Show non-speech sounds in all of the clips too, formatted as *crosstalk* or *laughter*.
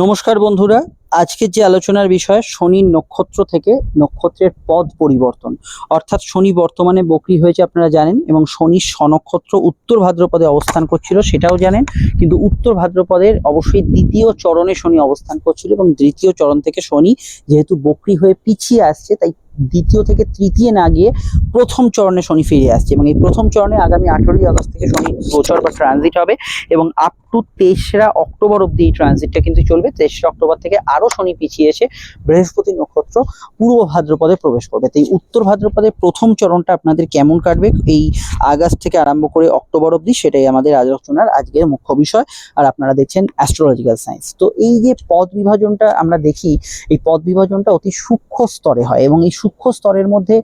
নমস্কার বন্ধুরা আজকের যে আলোচনার বিষয় শনির নক্ষত্র থেকে নক্ষত্রের পদ পরিবর্তন। অর্থাৎ শনি বর্তমানে বকরি হয়েছে আপনারা জানেন, এবং শনির স্বনক্ষত্র উত্তর ভাদ্রপদে অবস্থান করছিল সেটাও জানেন, কিন্তু উত্তর ভাদ্রপদের অবশ্যই দ্বিতীয় চরণে শনি অবস্থান করছিল, এবং দ্বিতীয় চরণ থেকে শনি যেহেতু বকরি হয়ে পিছিয়ে আসছে, তাই দ্বিতীয় থেকে তৃতীয় না গিয়ে প্রথম চরণে শনি ফিরে আসছে এবং এই প্রথম চরণে আগামী আঠেরোই আগস্ট থেকে শনি গোচর বা ট্রানজিট হবে এবং আপ টু তেসরা অক্টোবর অব্দি এই ট্রানজিটটা কিন্তু চলবে। তেসরা অক্টোবর থেকে আরও শনি পিছিয়ে এসে বৃহস্পতি নক্ষত্র পূর্ব ভাদ্রপদে প্রবেশ করবে। তাই উত্তর ভাদ্রপদে প্রথম চরণটা আপনাদের কেমন কাটবে? এই আগস্ট থেকে আরম্ভ করে অক্টোবর অব্দি সেটাই আমাদের আলোচনার আজকের মুখ্য বিষয়। আর আপনারা দেখছেন অ্যাস্ট্রোলজিক্যাল সায়েন্স তো এই যে পদ বিভাজনটা আমরা দেখি, এই পদ বিভাজনটা অতি সূক্ষ্ম স্তরে হয় এবং এই সূক্ষ্ম স্তরের মধ্যে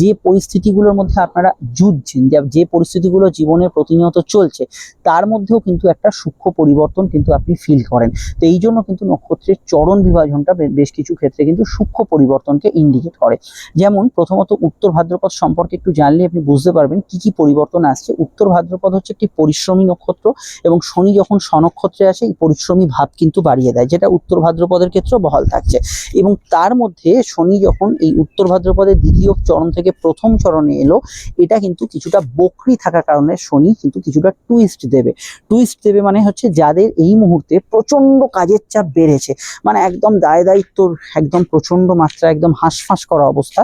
যে পরিস্থিতিগুলোর মধ্যে আপনারা যুঝছেন যে পরিস্থিতিগুলো জীবনে প্রতিনিয়ত চলছে, তার মধ্যেও কিন্তু একটা সূক্ষ্ম পরিবর্তন কিন্তু আপনি ফিল করেন। তো এই জন্য কিন্তু নক্ষত্রের চরণ বিভাজনটা বেশ কিছু ক্ষেত্রে কিন্তু সূক্ষ্ম পরিবর্তনকে ইন্ডিকেট করে। যেমন প্রথমত উত্তর ভাদ্রপদ সম্পর্কে একটু জানলে আপনি বুঝতে পারবেন কি কি পরিবর্তন আসছে। উত্তর ভাদ্রপদ হচ্ছে একটি পরিশ্রমী নক্ষত্র এবং শনি যখন স্বনক্ষত্রে আসে, এই পরিশ্রমী ভাব কিন্তু বাড়িয়ে দেয়, যেটা উত্তর ভাদ্রপদের ক্ষেত্রেও বহাল থাকছে। এবং তার মধ্যে শনি যখন এই উত্তর ভাদ্রপদের দ্বিতীয় চরণ থেকে প্রথম চরণে এলো, এটা কিন্তু কিছুটা বকরি থাকার কারণে শনি কিন্তু কিছুটা টুইস্ট দেবে। টুইস্ট দেবে মানে হচ্ছে যাদের এই মুহূর্তে প্রচণ্ড কাজের চাপ বেড়েছে মানে একদম দায় দায়িত্বর, একদম প্রচণ্ড মাত্রা একদম হাঁসফাঁস করা অবস্থা,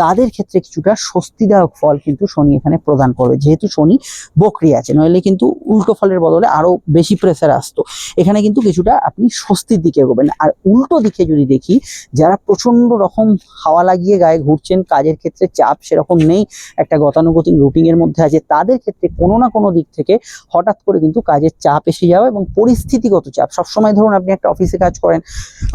তাদের ক্ষেত্রে কিছুটা স্বস্তিদায়ক ফল কিন্তু শনি এখানে প্রদান করবে। যেহেতু শনি বকরি আছে, নইলে কিন্তু উল্টো ফলের বদলে আরও বেশি প্রেসার আসতো। এখানে কিন্তু কিছুটা আপনি স্বস্তির দিকে এগোবেন। আর উল্টো দিকে যদি দেখি, যারা প্রচণ্ড রকম হাওয়া লাগিয়ে গায়ে ঘুরছেন, কাজের ক্ষেত্রে চাপ সেরকম নেই, একটা গতানুগতিক রুটিনের মধ্যে আছে। তাদের ক্ষেত্রে কোনো না কোনো দিক থেকে হঠাৎ করে কিন্তু কাজের চাপ এসে যাওয়া এবং পরিস্থিতিগত চাপ। সবসময় ধরুন আপনি একটা অফিসে কাজ করেন,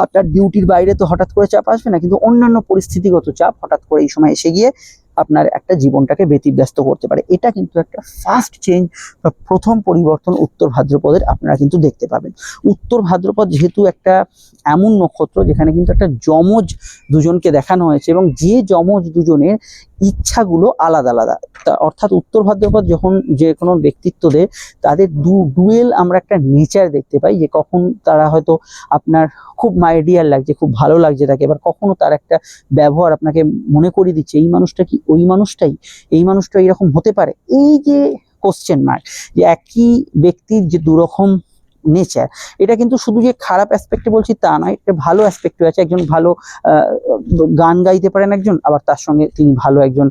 আপনার ডিউটির বাইরে তো হঠাৎ করে চাপ আসবে না, কিন্তু অন্যান্য পরিস্থিতিগত চাপ হঠাৎ করে এই সময় এসে গিয়ে আপনার একটা জীবনটাকে ব্যতিব্যস্ত করতে পারে। এটা কিন্তু একটা ফার্স্ট চেঞ্জ বা প্রথম পরিবর্তন উত্তর ভাদ্রপদের আপনারা কিন্তু দেখতে পাবেন। উত্তর ভাদ্রপদ যেহেতু একটা এমন নক্ষত্র যেখানে কিন্তু একটা যমজ দুজনকে দেখানো হয়েছে এবং যে যমজ দুজনের ইচ্ছাগুলো আলাদা আলাদা। অর্থাৎ উত্তর ভাদ্রপদ যখন যে কোনো ব্যক্তিত্বদের তাদের ডুয়েল আমরা একটা নেচার দেখতে পাই যে কখন তারা হয়তো আপনার খুব মাইডিয়ার লাগছে, খুব ভালো লাগছে তাকে, এবার কখনো তার একটা ব্যবহার আপনাকে মনে করিয়ে দিচ্ছে, এই মানুষটা কি ওই মানুষটাই? এই মানুষটা এরকম হতে পারে? এই যে কোশ্চেন মার্ক যে একই ব্যক্তির যে দুরকম নেচার এটা কিন্তু শুধু যে খারাপ অ্যাসপেক্টে বলছি তা নয় একটা ভালো অ্যাসপেক্টও আছে। একজন ভালো গান গাইতে পারেন একজন, আবার তার সঙ্গে তিনি ভালো একজন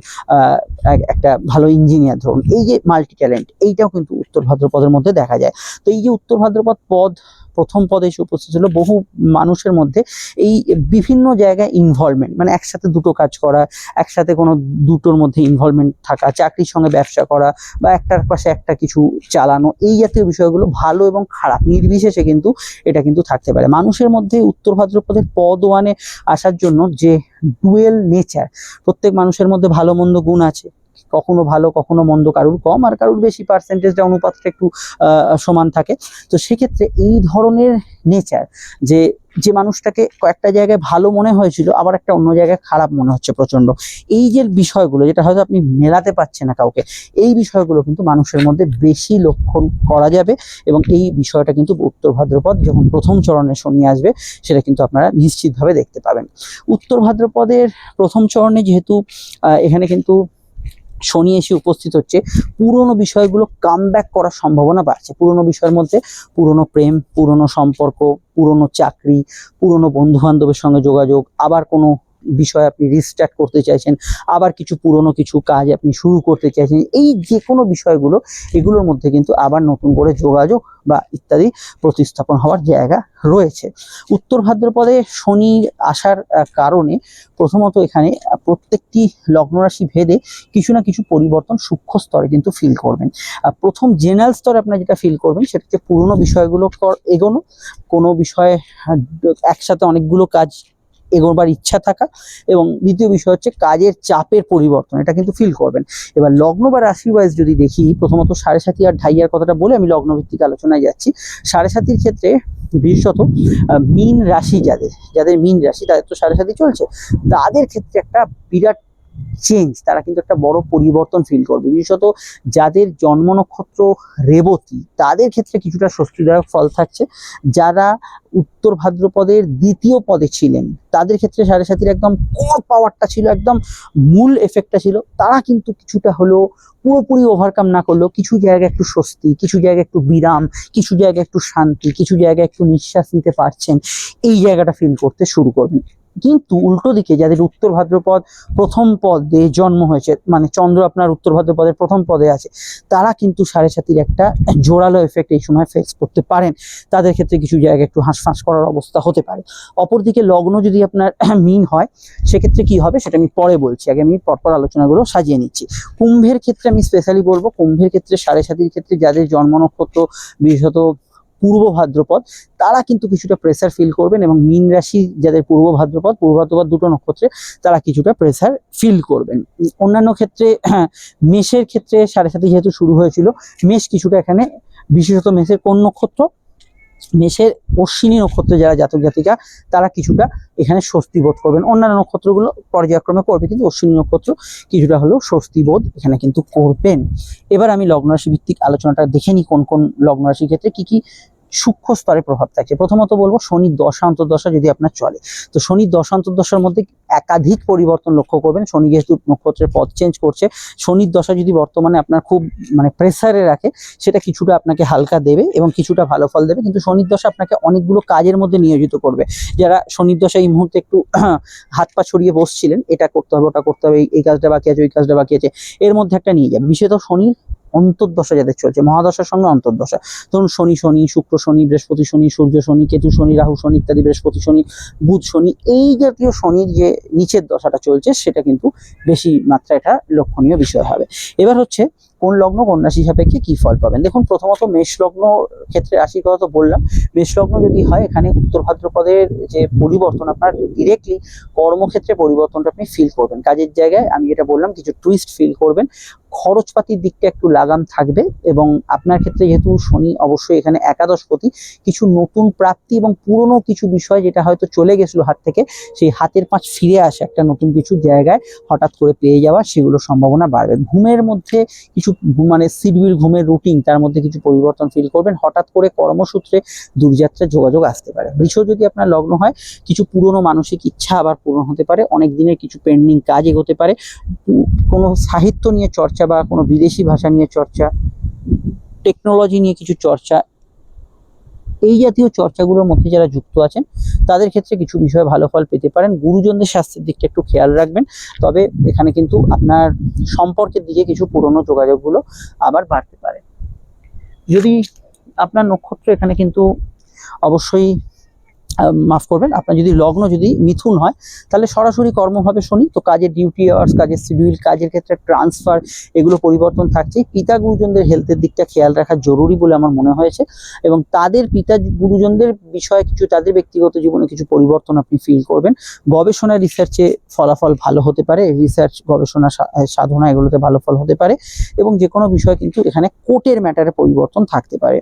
একটা ভালো ইঞ্জিনিয়ার ধরুন। এই যে মাল্টি ট্যালেন্ট এইটাও কিন্তু উত্তর ভাদ্রপদের মধ্যে দেখা যায়। তো এই যে উত্তর ভাদ্রপদ পদ প্রথম পদে এসে উপস্থিত ছিল বহু মানুষের মধ্যে এই বিভিন্ন জায়গায় ইনভলভমেন্ট মানে একসাথে দুটো কাজ করা, একসাথে কোনো দুটোর মধ্যে ইনভলভমেন্ট থাকা, চাকরির সঙ্গে ব্যবসা করা বা একটার পাশে একটা কিছু চালানো, এই জাতীয় বিষয়গুলো ভালো এবং খারাপ, নির্বিশেষে কিন্তু এটা কিন্তু থাকতে পারে। মানুষের মধ্যে উত্তর ভাদ্রপদের পদ ওয়ানে আসার জন্য যে ডুয়েল নেচার প্রত্যেক মানুষের মধ্যে ভালো মন্দ গুণ আছে কখনো ভালো, কখনো মন্দ, কারুর কম আর কারুর বেশি পার্সেন্টেজটা অনুপাতটা একটু সমান থাকে। তো সেক্ষেত্রে এই ধরনের নেচার যে যে মানুষটাকে কয়েকটা জায়গায় ভালো মনে হয়েছিল, আবার একটা অন্য জায়গায় খারাপ মনে হচ্ছে প্রচণ্ড এই যে বিষয়গুলো, যেটা হয়তো আপনি মেলাতে পারছেন না কাউকে, এই বিষয়গুলো কিন্তু মানুষের মধ্যে বেশি লক্ষণ করা যাবে এবং এই বিষয়টা কিন্তু উত্তর ভাদ্রপদ যখন প্রথম চরণে শনি আসবে, সেটা কিন্তু আপনারা নিশ্চিতভাবে দেখতে পাবেন। উত্তর ভাদ্রপদের প্রথম চরণে যেহেতু এখানে কিন্তু শনি এসে উপস্থিত হচ্ছে, পুরনো বিষয়গুলো কাম করার সম্ভাবনা বাড়ছে। পুরনো বিষয়ের মধ্যে পুরনো প্রেম, পুরনো সম্পর্ক, পুরনো চাকরি, পুরনো বন্ধু বান্ধবের সঙ্গে যোগাযোগ, আবার কোনো বিষয় আপনি রিস্টার্ট করতে চাইছেন, আবার কিছু পুরনো কিছু কাজ আপনি শুরু করতে চাইছেন, এই যে কোনো বিষয়গুলো, এগুলোর মধ্যে কিন্তু আবার নতুন করে যোগাযোগ বা ইত্যাদি প্রতিস্থাপন হওয়ার জায়গা রয়েছে। উত্তর ভাদ্রপদে শনির আসার কারণে প্রথমত এখানে প্রত্যেকটি লগ্ন রাশি ভেদে কিছু না কিছু পরিবর্তন সূক্ষ্ম স্তরে কিন্তু ফিল করবেন। প্রথম জেনারেল স্তরে আপনার যেটা ফিল করবেন, সেটা হচ্ছে পুরোনো বিষয়গুলো এগোনো। কোনো বিষয়ে একসাথে অনেকগুলো কাজ এগোবার ইচ্ছা থাকা এবং দ্বিতীয় বিষয় হচ্ছে কাজের চাপের পরিবর্তন, এটা কিন্তু ফিল করবেন। এবার লগ্ন বা রাশি ওয়াইজ যদি দেখি, প্রথমত সাড়ে সাতি আর ঢাইয়ার কথাটা বলে আমি লগ্নভিত্তিক আলোচনায় যাচ্ছি। সাড়ে সাতির ক্ষেত্রে বিশেষত মিন রাশি যাদের যাদের মিন রাশি, তাদের তো সাড়ে সাতি চলছে, তাদের ক্ষেত্রে একটা বিরাট চেঞ্জ তারা কিন্তু একটা বড় পরিবর্তন ফিল করবে। বিশেষত যাদের জন্ম নক্ষত্র রেবতী, তাদের ক্ষেত্রে কিছুটা স্বস্তিদায়ক ফল থাকছে। যারা উত্তর ভাদ্রপদের দ্বিতীয় পদে ছিলেন, তাদের ক্ষেত্রে সাড়ে সাতির একদম কর পাওয়ারটা ছিল, একদম মূল এফেক্টটা ছিল। তারা কিন্তু কিছুটা হলেও পুরোপুরি ওভারকাম না করলেও কিছু জায়গায় একটু স্বস্তি, কিছু জায়গায় একটু বিরাম, কিছু জায়গায় একটু শান্তি, কিছু জায়গায় একটু নিঃশ্বাস নিতে পারছেন, এই জায়গাটা ফিল করতে শুরু করবেন। কিন্তু উল্টো দিকে যাদের উত্তর ভাদ্রপদ প্রথম পদে জন্ম হয়েছে মানে চন্দ্র আপনার উত্তর ভাদ্রপদের প্রথম পদে আছে, তারা কিন্তু সাড়ে সাতির একটা জোরালো এফেক্ট এই সময় ফেস করতে পারেন। তাদের ক্ষেত্রে কিছু জায়গায় একটু হাঁসফাঁস করার অবস্থা হতে পারে। অপরদিকে লগ্ন যদি আপনার *clears throat* মিন হয়, সেক্ষেত্রে কি হবে সেটা আমি পরে বলছি। আগে আমি পরপর আলোচনাগুলো সাজিয়ে নিচ্ছি। কুম্ভের ক্ষেত্রে আমি স্পেশালি বলব, কুম্ভের ক্ষেত্রে সাড়ে সাতির ক্ষেত্রে যাদের জন্ম নক্ষত্র, বিশেষত পূর্ব ভাদ্রপদ, তারা কিন্তু কিছুটা প্রেসার ফিল করবেন এবং মীন রাশি যাদের পূর্ব ভাদ্রপদ পূর্ব ভাদ্রপদ দুটো নক্ষত্রে, তারা কিছুটা প্রেসার ফিল করবেন। অন্যান্য ক্ষেত্রে, *clears throat* মেষের ক্ষেত্রে সাড়ে সাথে যেহেতু শুরু হয়েছিল, মেষ কিছুটা এখানে, বিশেষত মেষের কোন নক্ষত্র, মেষের অশ্বিনী নক্ষত্রে যারা জাতক জাতিকা, তারা কিছুটা এখানে স্বস্তি বোধ করবেন। অন্যান্য নক্ষত্রগুলো পর্যায়ক্রমে করবে, কিন্তু অশ্বিনী নক্ষত্র কিছুটা হলেও স্বস্তি বোধ এখানে কিন্তু করবেন। এবার আমি লগ্ন রাশি ভিত্তিক আলোচনাটা দেখে নিই, কোন কোন লগ্ন রাশির ক্ষেত্রে কি কি সূক্ষ্ম স্তরে প্রভাব থাকছে প্রথমত বলব শনির দশা অন্তর্দশা যদি আপনার চলে, তো শনির দশা অন্তর্দশার মধ্যে একাধিক পরিবর্তন লক্ষ্য করবেন। শনি যেহেতু নক্ষত্রের পথ চেঞ্জ করছে, শনির দশা যদি বর্তমানে আপনার খুব মানে প্রেসারে রাখে, সেটা কিছুটা আপনাকে হালকা দেবে এবং কিছুটা ভালো ফল দেবে। কিন্তু শনির দশা আপনাকে অনেকগুলো কাজের মধ্যে নিয়োজিত করবে। যারা শনির দশা এই মুহূর্তে একটু *clears throat* হাত পা ছড়িয়ে বসছিলেন, এটা করতে হবে, ওটা করতে হবে এই কাজটা বাকি আছে, ওই কাজটা বাকি আছে, এর মধ্যে একটা নিয়ে যাবে। বিশেষত শনির অন্তর্দশা যাদের চলছে, মহাদশার সঙ্গে অন্তর্দশা। ধরুন শনি শনি, শুক্র শনি, বৃহস্পতি শনি, সূর্য শনি, কেতু শনি, রাহু শনি ইত্যাদি, বৃহস্পতি শনি, বুধ শনি, এই জাতীয় শনির যে নিচের দশাটা চলছে, সেটা কিন্তু বেশি মাত্রা এটা লক্ষণীয় বিষয় হবে। এবার হচ্ছে কোন লগ্ন কোন রাশি সাপেক্ষে কি ফল পাবেন? দেখুন, প্রথমত মেষ লগ্ন ক্ষেত্রে রাশির কথা তো বললাম। মেষ লগ্ন যদি হয়, এখানে উত্তর ভাদ্রপদের যে পরিবর্তন আপনার ডিরেক্টলি কর্মক্ষেত্রে পরিবর্তনটা আপনি ফিল করবেন। কাজের জায়গায় আমি যেটা বললাম, কিছু টুইস্ট ফিল করবেন। খরচপাতির দিকটা একটু লাগাম থাকবে এবং আপনার ক্ষেত্রে যেহেতু শনি অবশ্যই এখানে একাদশপতি, কিছু নতুন প্রাপ্তি এবং পুরনো কিছু বিষয় যেটা হয়তো চলে গেছিল হাত থেকে, সেই হাতের পাঁচ ফিরে আসে একটা নতুন কিছু জায়গায় হঠাৎ করে পেয়ে যাওয়া সেগুলোর সম্ভাবনা বাড়বে। ঘুমের মধ্যে কিছু মানে সিডবির ঘুমের রুটিন তার মধ্যে কিছু পরিবর্তন ফিল করবেন, হঠাৎ করে কর্মসূত্রে দূরযাত্রার যোগাযোগ আসতে পারে। বৃষ যদি আপনার লগ্ন হয়, কিছু পুরনো মানসিক ইচ্ছা আবার পূরণ হতে পারে, অনেক দিনের কিছু পেন্ডিং কাজ এগোতে পারে, কোনো সাহিত্য নিয়ে চর্চা বা কোনো বিদেশি ভাষা নিয়ে চর্চা টেকনোলজি নিয়ে কিছু চর্চা এই জাতীয় চর্চাগুলোর মধ্যে যারা যুক্ত আছেন, তাদের ক্ষেত্রে কিছু বিষয়ে ভালো ফল পেতে পারেন। গুরুজনদের স্বাস্থ্যের দিকটা একটু খেয়াল রাখবেন। তবে এখানে কিন্তু আপনার সম্পর্কের দিকে কিছু পুরনো যোগাযোগগুলো আবার বাড়তে পারে। যদি আপনার নক্ষত্র এখানে কিন্তু অবশ্যই মাফ করবেন, আপনার যদি লগ্ন যদি মিথুন হয়, তাহলে সরাসরি কর্ম হবে শনি, তো কাজের ডিউটি আওয়ার্স কাজের শিডিউল কাজের ক্ষেত্রে ট্রান্সফার এগুলো পরিবর্তন থাকছে পিতা গুরুজনদের হেলথের দিকটা খেয়াল রাখা জরুরি বলে আমার মনে হয়েছে এবং তাদের পিতা গুরুজনদের বিষয়ে কিছু, তাদের ব্যক্তিগত জীবনে কিছু পরিবর্তন আপনি ফিল করবেন। গবেষণা রিসার্চে ফলাফল ভালো হতে পারে রিসার্চ গবেষণা সাধনা এগুলোতে ভালো ফল হতে পারে এবং যে কোনো বিষয় কিন্তু এখানে কোর্টের ম্যাটারে পরিবর্তন থাকতে পারে।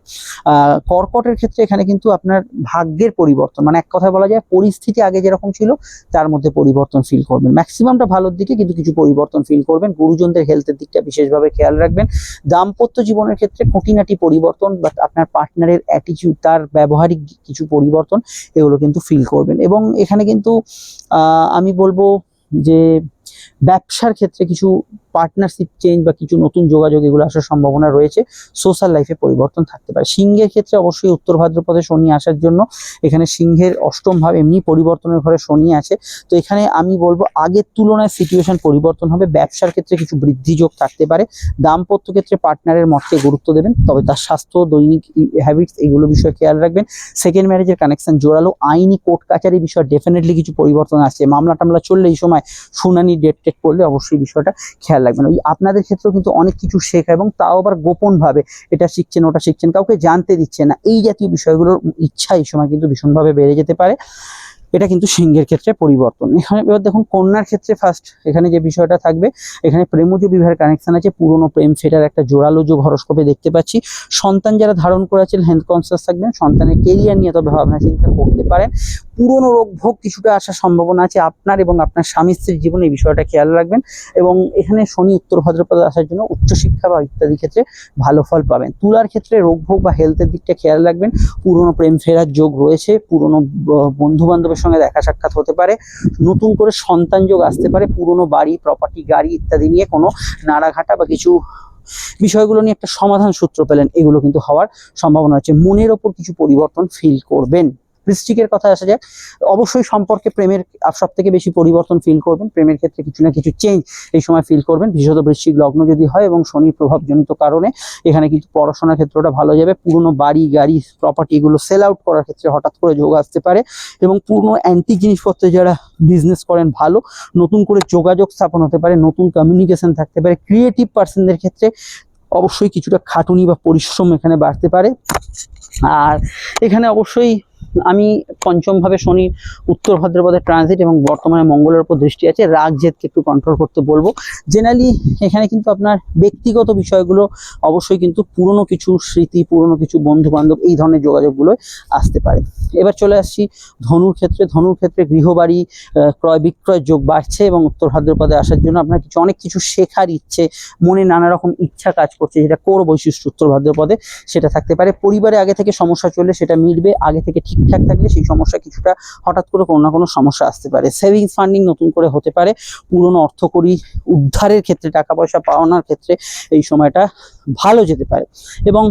কর্কটের ক্ষেত্রে এখানে কিন্তু আপনার ভাগ্যের পরিবর্তন মানে এক কথায় বলা যায় পরিস্থিতি আগে যেরকম ছিল, তার মধ্যে পরিবর্তন ফিল করবেন। ম্যাক্সিমামটা ভালোর দিকে কিন্তু কিছু পরিবর্তন ফিল করবেন। গুরুজনদের হেলথের দিকটা বিশেষভাবে খেয়াল রাখবেন। দাম্পত্য জীবনের ক্ষেত্রে খুঁটিনাটি পরিবর্তন বা আপনার পার্টনারের অ্যাটিটিউড তার ব্যবহারিক কিছু পরিবর্তন, এগুলো কিন্তু ফিল করবেন। এবং এখানে কিন্তু আমি বলব যে ব্যবসার ক্ষেত্রে কিছু পার্টনারশিপ চেঞ্জ বা কিছু নতুন যোগাযোগ এগুলো আসার সম্ভাবনা রয়েছে। সোশ্যাল লাইফে পরিবর্তন থাকতে পারে। সিংহের ক্ষেত্রে অবশ্যই উত্তর ভাদ্রপদে শনি আসার জন্য এখানে সিংহের অষ্টম ভাব এমনি পরিবর্তনের ঘরে শনি আছে। তো এখানে আমি বলব আগের তুলনায় সিচুয়েশন পরিবর্তন হবে। ব্যবসার ক্ষেত্রে কিছু বৃদ্ধি যোগ থাকতে পারে। দাম্পত্য ক্ষেত্রে পার্টনারের মতকে গুরুত্ব দেবেন। তবে তার স্বাস্থ্য, দৈনিক হ্যাবিটস এগুলো বিষয়ে খেয়াল রাখবেন। সেকেন্ড ম্যারেজের কানেকশন জোরালো। আইনি কোর্ট কাচারি বিষয়ে ডেফিনেটলি কিছু পরিবর্তন আসছে। মামলা টামলা চললে এই সময় শুনানি ডেট টেট করলে অবশ্যই বিষয়টা খেয়াল রাখবেন ওই আপনাদের ক্ষেত্রেও কিন্তু অনেক কিছু শেখা এবং তাও আবার গোপনভাবে এটা শিখছেন, ওটা শিখছেন, কাউকে জানতে দিচ্ছে না। এই জাতীয় বিষয়গুলোর ইচ্ছা এই সময় কিন্তু ভীষণভাবে বেড়ে যেতে পারে। এটা কিন্তু সিংহের ক্ষেত্রে পরিবর্তন। এখানে এবার দেখুন, কন্যার ক্ষেত্রে ফার্স্ট এখানে যে বিষয়টা থাকবে, এখানে প্রেমজ বিবাহের কানেকশন আছে, পুরনো প্রেম সেটার একটা জোরালো যোগ হরস্কোপে দেখতে পাচ্ছি। সন্তান যারা ধারণ করেছেন হেলথ কনসিয়াস থাকবেন, সন্তানের কেরিয়ার নিয়ে তবে ভাবনা চিন্তা করতে পারেন। পুরনো রোগ ভোগ কিছুটা আসার সম্ভাবনা আছে আপনার এবং আপনার স্বামী স্ত্রীর জীবনে, এই বিষয়টা খেয়াল রাখবেন। এবং এখানে শনি, উত্তর ভাদ্রপদে আসার জন্য উচ্চশিক্ষা বা ইত্যাদি ক্ষেত্রে ভালো ফল পাবেন। তুলার ক্ষেত্রে রোগ ভোগ বা হেলথের দিকটা খেয়াল রাখবেন। পুরনো প্রেম ফেরার যোগ রয়েছে, পুরনো বন্ধু বান্ধবের সঙ্গে দেখা সাক্ষাৎ হতে পারে। নতুন করে সন্তান যোগ আসতে পারে, পুরনো বাড়ি প্রপার্টি গাড়ি ইত্যাদি নিয়ে কোনো নাড়াঘাটা বা কিছু বিষয়গুলো নিয়ে একটা সমাধান সূত্র পেলেন, এগুলো কিন্তু হওয়ার সম্ভাবনা আছে মনের ওপর কিছু পরিবর্তন ফিল করবেন। বৃষ্টিকের কথা আসা যাক অবশ্যই সম্পর্কে প্রেমের সব থেকে বেশি পরিবর্তন ফিল করবেন। প্রেমের ক্ষেত্রে কিছু না কিছু চেঞ্জ এই সময় ফিল করবেন। বিশেষত বৃষ্টিক লগ্ন যদি হয় এবং শনির প্রভাবজনিত কারণে, এখানে কিন্তু পড়াশোনার ক্ষেত্রটা ভালো যাবে। পুরনো বাড়ি, গাড়ি প্রপার্টি এগুলো সেল আউট করার ক্ষেত্রে হঠাৎ করে যোগ আসতে পারে এবং পুরনো অ্যান্টিক জিনিসপত্রে যারা বিজনেস করেন ভালো, নতুন করে যোগাযোগ স্থাপন হতে পারে, নতুন কমিউনিকেশন থাকতে পারে। ক্রিয়েটিভ পার্সনদের ক্ষেত্রে অবশ্যই কিছুটা খাটুনি বা পরিশ্রম এখানে বাড়তে পারে। আর এখানে অবশ্যই আমি পঞ্চমভাবে শনি, উত্তর ভাদ্রপদের ট্রানজিট এবং বর্তমানে মঙ্গলের উপর দৃষ্টি আছে, রাগ জেদকে একটু কন্ট্রোল করতে বলব। জেনারেলি এখানে কিন্তু আপনার ব্যক্তিগত বিষয়গুলো অবশ্যই কিন্তু পুরনো কিছু স্মৃতি, পুরনো কিছু বন্ধু বান্ধব এই ধরনের যোগাযোগগুলো আসতে পারে। এবার চলে আসছি ধনুর ক্ষেত্রে। ধনুর ক্ষেত্রে গৃহবাড়ি ক্রয় বিক্রয় যোগ বাড়ছে এবং উত্তর ভাদ্রপদে আসার জন্য আপনার কিছু, অনেক কিছু শেখার ইচ্ছে, মনে নানা রকম ইচ্ছা কাজ করছে, যেটা কোর বৈশিষ্ট্য উত্তর ভাদ্রপদে সেটা থাকতে পারে। পরিবারে আগে থেকে সমস্যা চললে সেটা মিটবে, আগে থেকে ঠিকঠাক থাকলে সেই সমস্যা কিছুটা হঠাৎ করে কোনো না কোনো সমস্যা আসতে পারে। সেভিংস ফান্ডিং নতুন করে হতে পারে। পুরনো অর্থকরী উদ্ধারের ক্ষেত্রে, টাকা পয়সা পাওয়ানোর ক্ষেত্রে এই সময়টা ভালো যেতে পারে। এবং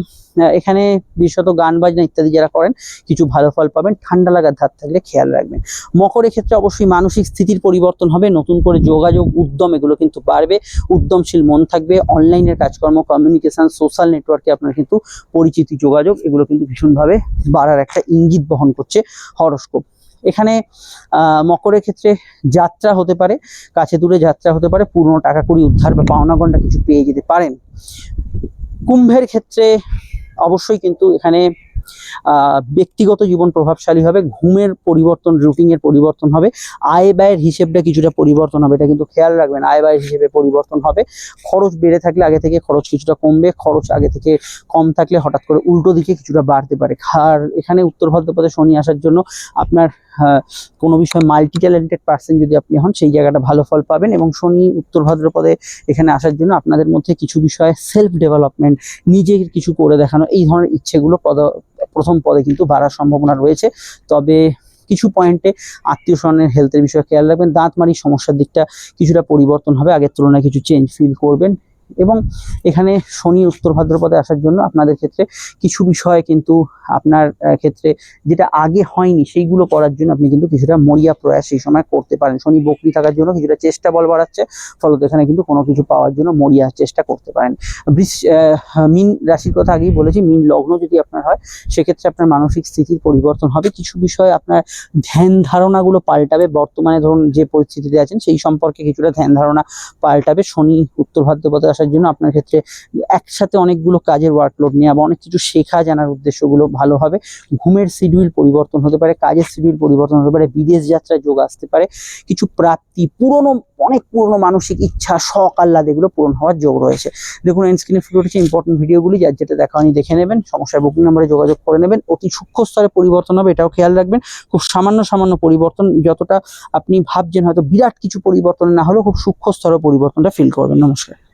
এখানে বিশেষত গান বাজনা ইত্যাদি যারা করেন, কিছু ভালো ফল পাবেন, ঠান্ডা লাগার ধার থাকলে খেয়াল রাখবেন। মকরের ক্ষেত্রে অবশ্যই মানসিক স্থিতির পরিবর্তন হবে, নতুন করে যোগাযোগ, উদ্যম, এগুলো কিন্তু বাড়বে, উদ্যমশীল মন থাকবে, অনলাইনের কাজকর্ম কমিউনিকেশন সোশ্যাল নেটওয়ার্কে আপনার কিন্তু পরিচিতি যোগাযোগ, এগুলো কিন্তু ভীষণভাবে বাড়ার একটা ইঙ্গিত বহন করছে হরস্কোপ। এখানে মকরের ক্ষেত্রে যাত্রা হতে পারে, কাছে দূরে যাত্রা হতে পারে, পুরনো টাকা কড়ি উদ্ধার বা পাওনা গন্ডা কিছু পেয়ে যেতে পারেন। কুম্ভের ক্ষেত্রে অবশ্যই কিন্তু এখানে ব্যক্তিগত জীবন প্রভাবশালী হবে, ঘুমের পরিবর্তন রুটিনের পরিবর্তন হবে, আয় ব্যয়ের হিসেবটা কিছুটা পরিবর্তন হবে, এটা কিন্তু খেয়াল রাখবেন, আয় ব্যয়ের হিসেবে পরিবর্তন হবে। খরচ বেড়ে থাকলে আগে থেকে খরচ কিছুটা কমবে, খরচ আগে থেকে কম থাকলে হঠাৎ করে উল্টো দিকে কিছুটা বাড়তে পারে। আর এখানে উত্তর ভাদ্রপদে শনি আসার জন্য আপনার কোনো বিষয়ে মাল্টি ট্যালেন্টেড পার্সন যদি আপনি হন, সেই জায়গাটা ভালো ফল পাবেন এবং শনি উত্তর ভাদ্রপদে এখানে আসার জন্য আপনাদের মধ্যে কিছু বিষয়ে সেলফ ডেভেলপমেন্ট নিজের কিছু করে দেখানো, এই ধরনের ইচ্ছেগুলো পদ, প্রথম পদে কিন্তু বাড়ার সম্ভাবনা রয়েছে। তবে কিছু পয়েন্টে আত্মীয় স্বজনের হেলথের বিষয়ে খেয়াল রাখবেন। দাঁত মাড়ির সমস্যার দিকটা কিছুটা পরিবর্তন হবে, আগের তুলনায় কিছু চেঞ্জ ফিল করবেন। এবং এখানে শনি উত্তর ভাদ্রপদে আসার জন্য আপনাদের ক্ষেত্রে কিছু বিষয় কিন্তু আপনার ক্ষেত্রে যেটা আগে হয়নি, সেইগুলো করার জন্য আপনি কিন্তু কিছুটা মরিয়া প্রয়াস সেই সময় করতে পারেন। শনি বকরি থাকার জন্য কিছুটা চেষ্টা বল বাড়াচ্ছে, ফলত এখানে কিন্তু কোনো কিছু পাওয়ার জন্য মরিয়া চেষ্টা করতে পারেন। বৃষ মিন রাশির কথা আগেই বলেছি, মিন লগ্ন যদি আপনার হয়, সেক্ষেত্রে আপনার মানসিক স্থিতির পরিবর্তন হবে। কিছু বিষয়ে আপনার ধ্যান ধারণাগুলো পাল্টাবে, বর্তমানে ধরুন যে পরিস্থিতিতে আছেন, সেই সম্পর্কে কিছুটা ধ্যান ধারণা পাল্টাবে। শনি উত্তর ভাদ্রপদে আসার জন্য আপনার ক্ষেত্রে একসাথে অনেকগুলো কাজের ওয়ার্কলোড নেওয়া বা অনেক কিছু শেখা জানার উদ্দেশ্যগুলো ভালো হবে। ঘুমের শিডিউল পরিবর্তন হতে পারে, কাজের শিডিউল পরিবর্তন হতে পারে, বিদেশ যাত্রায় যোগ আসতে পারে, কিছু প্রাপ্তি, পুরনো, অনেক পুরনো মানসিক ইচ্ছা, শখ, আহ্লাদ, এগুলো পূরণ হওয়ার যোগ রয়েছে। দেখুন স্ক্রিনে ফুটে উঠেছে ইম্পর্টেন্ট ভিডিওগুলি যার যেটা দেখা হয়নি দেখে নেবেন সমস্যার বুকিং নাম্বারে যোগাযোগ করে নেবেন, অতি সূক্ষ্ম স্তরে পরিবর্তন হবে, এটাও খেয়াল রাখবেন। খুব সামান্য সামান্য পরিবর্তন, যতটা আপনি ভাবছেন হয়তো বিরাট কিছু পরিবর্তন না হলেও খুব সূক্ষ্ম স্তরে পরিবর্তনটা ফিল করবেন। নমস্কার।